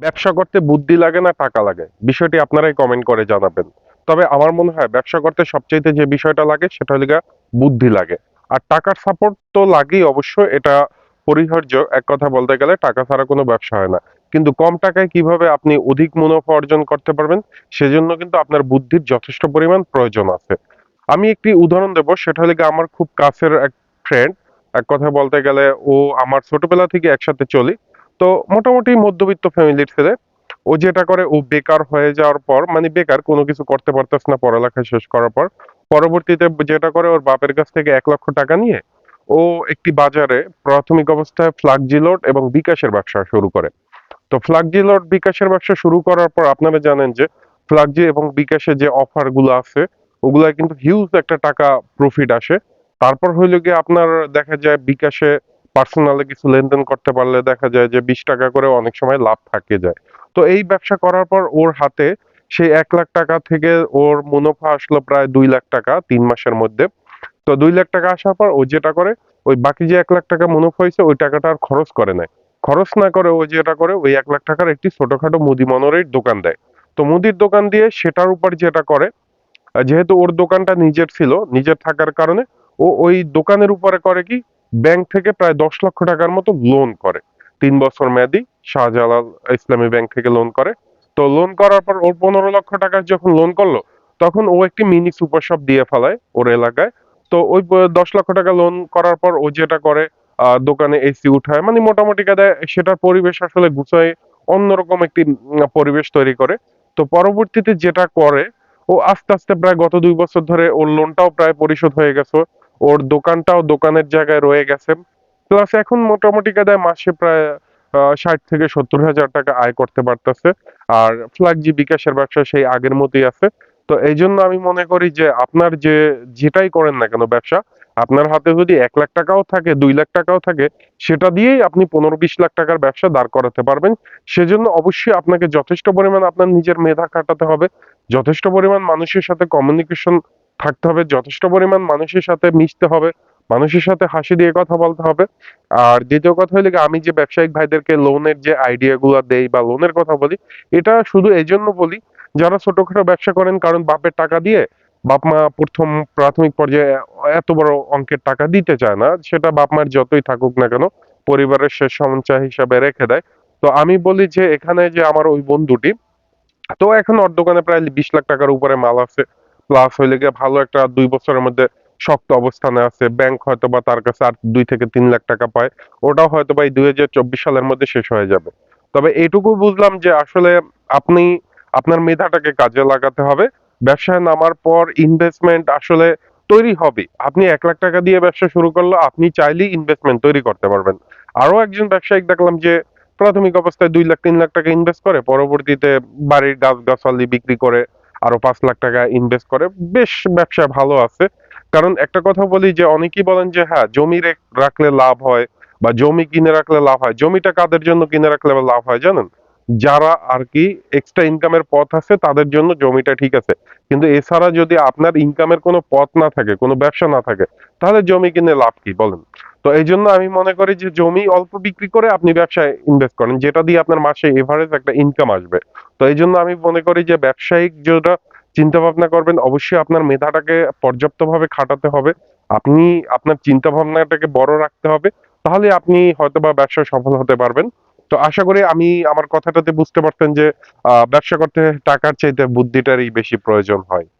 ব্যবসা করতে বুদ্ধি লাগে না, টাকা লাগে। বিষয়টি আপনারাই কমেন্ট করে জানাবেন। তবে আমার মনে হয় ব্যবসা করতে সবচাইতে যে বিষয়টা লাগে, সেটা হলো বুদ্ধি লাগে। আর টাকার সাপোর্ট তো লাগেই অবশ্য, এটা পরিহার্য। এক কথা বলতে গেলে, টাকা ছাড়া কোনো ব্যবসা হয় না। কিন্তু কম টাকায় কীভাবে আপনি অধিক মুনাফা অর্জন করতে পারবেন, সেজন্য কিন্তু আপনার বুদ্ধির যথেষ্ট পরিমাণ প্রয়োজন আছে। আমি একটি উদাহরণ দেব, সেটা হলো আমার খুব কাছের এক ফ্রেন্ড এক কথা বলতে গেলে, ও আমার ছোটবেলা থেকে একসাথে চলি। তো মোটামুটি মধ্যবিত্ত ফ্যামিলির ছেলে। ও যেটা করে, ও বেকার হয়ে যাওয়ার পর মানে বেকার, কোনো কিছু করতে পারতেছ না পড়ালেখা শেষ করার পর। পরবর্তীতে যেটা করে, ওর বাপের কাছ থেকে এক লক্ষ টাকা নিয়ে ও একটি বাজারে প্রাথমিক অবস্থায় ফ্লাক্সিলোড এবং বিকাশের ব্যবসা শুরু করে। তো ফ্লাক্সিলোড বিকাশের ব্যবসা শুরু করার পর আপনারা জানেন যে, ফ্লাক্সি এবং বিকাশে যে অফারগুলো আছে ওগুলা কিন্তু হিউজ একটা টাকা প্রফিট আসে। তারপর হইল গিয়ে আপনার দেখা যায় বিকাশে পার্সোনালে কিছু লেনদেন করতে পারলে দেখা যায় যে বিশ টাকা করে অনেক সময় লাভ থাকে যায়। তো এই ব্যবসা করার পর ওর হাতে সেই এক লাখ টাকা থেকে ওর মুনাফা আসলো প্রায় দুই লাখ টাকা তিন মাসের মধ্যে। তো দুই লাখ টাকা আসার পর ও যেটা করে, ওই বাকি যে এক লাখ টাকা মুনাফা হয়েছে, ওই টাকাটা আর খরচ করে নেয় খরচ না করে ও যেটা করে, ওই এক লাখ টাকার একটি ছোটখাটো মুদি মনোরের দোকান দেয়। তো মুদির দোকান দিয়ে সেটার উপর যেটা করে, যেহেতু ওর দোকানটা নিজের ছিল, নিজের থাকার কারণে, ও ওই দোকানের উপরে করে কি ব্যাংক থেকে প্রায় দশ লক্ষ টাকার মতো লোন করে। তিন বছর মেয়াদি শাহজালাল ইসলামী ব্যাংক থেকে লোন করে। তো লোন করার পর ওর পনেরো লক্ষ টাকা যখন লোন করল, তখন ও একটি মিনি সুপার শপ দিয়ে ফেলায় ওর এলাকায়। তো ওই দশ লক্ষ টাকা লোন করার পর ও যেটা করে দোকানে এসি উঠায়। মানে মোটামুটি কাদায় সেটার পরিবেশ আসলে গুছায়, অন্যরকম একটি পরিবেশ তৈরি করে। তো পরবর্তীতে যেটা করে, ও আস্তে আস্তে প্রায় গত দুই বছর ধরে ওর লোনটাও প্রায় পরিশোধ হয়ে গেছে। ওর দোকানটাও দোকানের জায়গায় রয়ে গেছে। প্লাস এখন মোটামুটি কাদায় মাসে প্রায় ষাট থেকে সত্তর হাজার টাকা আয় করতে পারতেছে। আর ফ্ল্যাগজি বিকাশের ব্যবসা সেই আগের মতোই আছে। তো এই জন্য আমি মনে করি যে আপনার যে, যেটাই করেন না কেন ব্যবসা, আপনার হাতে যদি এক লাখ টাকাও থাকে, দুই লাখ টাকাও থাকে, সেটা দিয়েই আপনি পনেরো বিশ লাখ টাকার ব্যবসা দাঁড় করাতে পারবেন। সেজন্য অবশ্যই আপনাকে যথেষ্ট পরিমাণ আপনার নিজের মেধা খাটাতে হবে। যথেষ্ট পরিমাণ মানুষের সাথে কমিউনিকেশন থাকতে হবে, যথেষ্ট পরিমাণ মানুষের সাথে মিশতে হবে, মানুষের সাথে হাসি দিয়ে কথা বলতে হবে। আর দ্বিতীয় কথা হলো আমি যে ব্যবসায়িক ভাইদেরকে লোনের যে আইডিয়া গুলো দেই বা লোনের কথা বলি, এটা শুধু এই জন্য বলি, যারা ছোটখাটো ব্যবসা করেন, কারণ বাপের টাকা দিয়ে বাপ মা প্রথম প্রাথমিক পর্যায়ে এত বড় অঙ্কের টাকা দিতে চায় না, সেটা বাপ মার যতই থাকুক না কেন, পরিবারের শেষ সঞ্চয় হিসাবে রেখে দেয়। তো আমি বলি যে, এখানে যে আমার ওই বন্ধুটি, তো এখন ওর দোকানে প্রায় বিশ লাখ টাকার উপরে মাল আছে। প্লাস হইলে গিয়ে ভালো একটা দুই বছরের মধ্যে শক্ত অবস্থানে আছে। ব্যাংক হয়তো বা তার কাছে আর দুই থেকে তিন লাখ টাকা পায়। ওটাও হয়তো বা এই দুই হাজার চব্বিশ সালের মধ্যে শেষ হয়ে যাবে। তবে এটুকু বুঝলাম যে আসলে আপনি, আপনার মেধাটাকে কাজে লাগাতে হবে। ব্যবসায় নামার পর ইনভেস্টমেন্ট আসলে তৈরি হবে। আপনি এক লাখ টাকা দিয়ে ব্যবসা শুরু করলে আপনি চাইলেই ইনভেস্টমেন্ট তৈরি করতে পারবেন। আরও একজন ব্যবসায়িক দেখলাম যে প্রাথমিক অবস্থায় দুই লাখ, তিন লাখ টাকা ইনভেস্ট করে, পরবর্তীতে বাড়ির গাছ গাছালি বিক্রি করে আরও পাঁচ লাখ টাকা ইনভেস্ট করে, বেশ ব্যবসা ভালো আছে। কারণ একটা কথা বলি যে, অনেকেই বলেন যে হ্যাঁ জমি রেখ- রাখলে লাভ হয় বা জমি কিনে রাখলে লাভ হয়। জমিটা কাদের জন্য কিনে রাখলে লাভ হয় জানেন? যারা আর কি এক্সট্রা ইনকামের পথ আছে, তাদের জন্য জমিটা ঠিক আছে। কিন্তু এছাড়া যদি আপনার ইনকামের কোনো পথ না থাকে, কোনো ব্যবসা না থাকে, তাহলে জমি কিনে লাভ কি, বলেন? তো এই জন্য আমি মনে করি যে জমি অল্প বিক্রি করে আপনি ব্যবসায় ইনভেস্ট করেন, যেটা দিয়ে আপনার মাসে এভারেজ একটা ইনকাম আসবে। তো এই জন্য আমি মনে করি যে ব্যবসায়িক যেটা চিন্তা ভাবনা করবেন, অবশ্যই আপনার মেধাটাকে পর্যাপ্তভাবে খাটাতে হবে। আপনি আপনার চিন্তা ভাবনাটাকে বড় রাখতে হবে, তাহলে আপনি হয়তো বা ব্যবসায় সফল হতে পারবেন। তো আশা করি আমি আমার কথাটাতে বুঝতে পারতেন যে ব্যবসা করতে টাকার চাইতে বুদ্ধিটারই বেশি প্রয়োজন হয়।